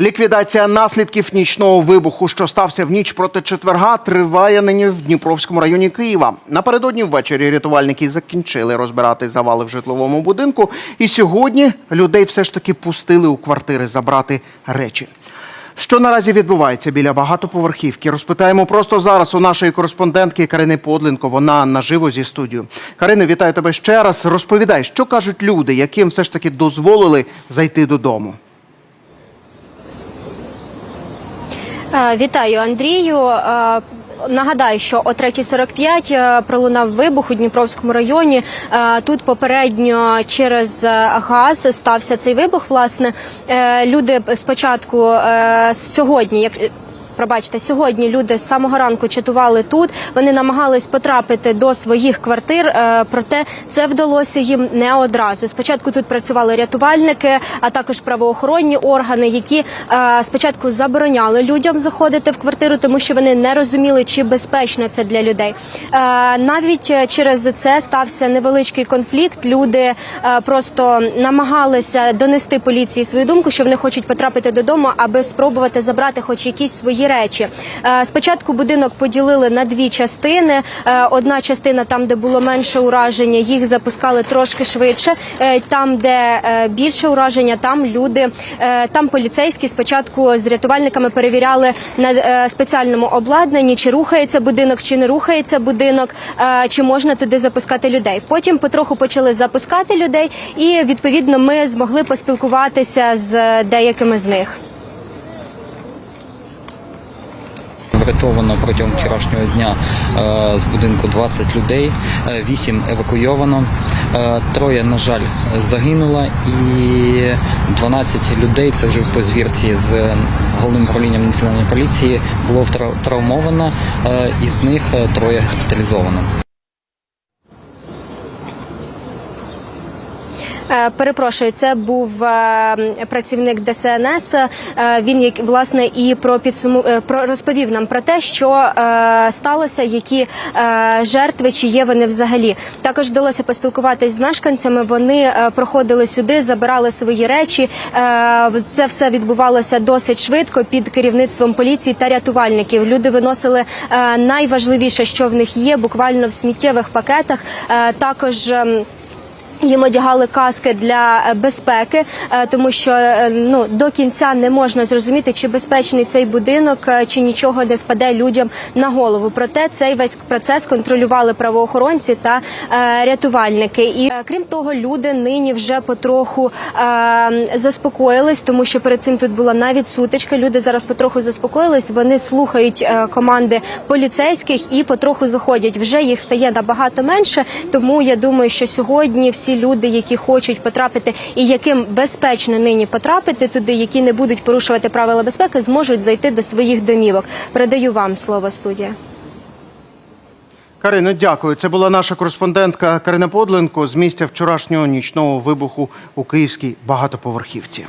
Ліквідація наслідків нічного вибуху, що стався в ніч проти четверга, триває нині в Дніпровському районі Києва. Напередодні ввечері рятувальники закінчили розбирати завали в житловому будинку. І сьогодні людей все ж таки пустили у квартири забрати речі. Що наразі відбувається біля багатоповерхівки? Розпитаємо просто зараз у нашої кореспондентки Карини Подленко. Вона наживо зі студією. Карини, вітаю тебе ще раз. Розповідай, що кажуть люди, яким все ж таки дозволили зайти додому. Е, Вітаю, Андрію. Нагадаю, що о 3.45 е, пролунав вибух у Дніпровському районі. Тут попередньо через е, газ стався цей вибух. Власне, Е, люди спочатку сьогодні, як Пробачте, сьогодні люди з самого ранку чатували тут. Вони намагались потрапити до своїх квартир, е, проте це вдалося їм не одразу. Спочатку тут працювали рятувальники, а також правоохоронні органи, які е, спочатку забороняли людям заходити в квартиру, тому що вони не розуміли, чи безпечно це для людей. Е, Навіть через це стався невеличкий конфлікт. Люди просто намагалися донести поліції свою думку, що вони хочуть потрапити додому, аби спробувати забрати хоч якісь свої речі. Е, Спочатку будинок поділили на дві частини. Е, Одна частина там, де було менше ураження, їх запускали трошки швидше. Е, Там, де більше ураження, там люди, там поліцейські спочатку з рятувальниками перевіряли на спеціальному обладнанні, чи рухається будинок, чи не рухається будинок, чи можна туди запускати людей. Потім потроху почали запускати людей, і відповідно ми змогли поспілкуватися з деякими з них. Врятовано протягом вчорашнього дня е, з будинку 20 людей, 8 евакуйовано, е, троє, на жаль, загинуло і 12 людей, це вже по звірці з головним управлінням національної поліції, було травмовано, е, із них е, троє госпіталізовано. Перепрошую, це був е, працівник ДСНС. Е, Він як власне і про підсуму е, про розповів нам про те, що е, сталося, які е, жертви чи є вони взагалі. Також вдалося поспілкуватись з мешканцями. Вони е, проходили сюди, забирали свої речі. Е, Це все відбувалося досить швидко під керівництвом поліції та рятувальників. Люди виносили е, найважливіше, що в них є, буквально в сміттєвих пакетах. Е, Також. Їм одягали каски для е, безпеки, е, тому що е, ну до кінця не можна зрозуміти, чи безпечний цей будинок, чи нічого не впаде людям на голову. Проте цей весь процес контролювали правоохоронці та е, рятувальники. І крім того, люди нині вже потроху е, заспокоїлись, тому що перед цим тут була навіть сутичка. Люди зараз потроху заспокоїлись. Вони слухають е, команди поліцейських і потроху заходять. Вже їх стає набагато менше. Тому я думаю, що сьогодні всі люди, які хочуть потрапити і яким безпечно нині потрапити туди, які не будуть порушувати правила безпеки, зможуть зайти до своїх домівок. Передаю вам слово студія. Карино, дякую. Це була наша кореспондентка Карина Подленко з місця вчорашнього нічного вибуху у київській багатоповерхівці.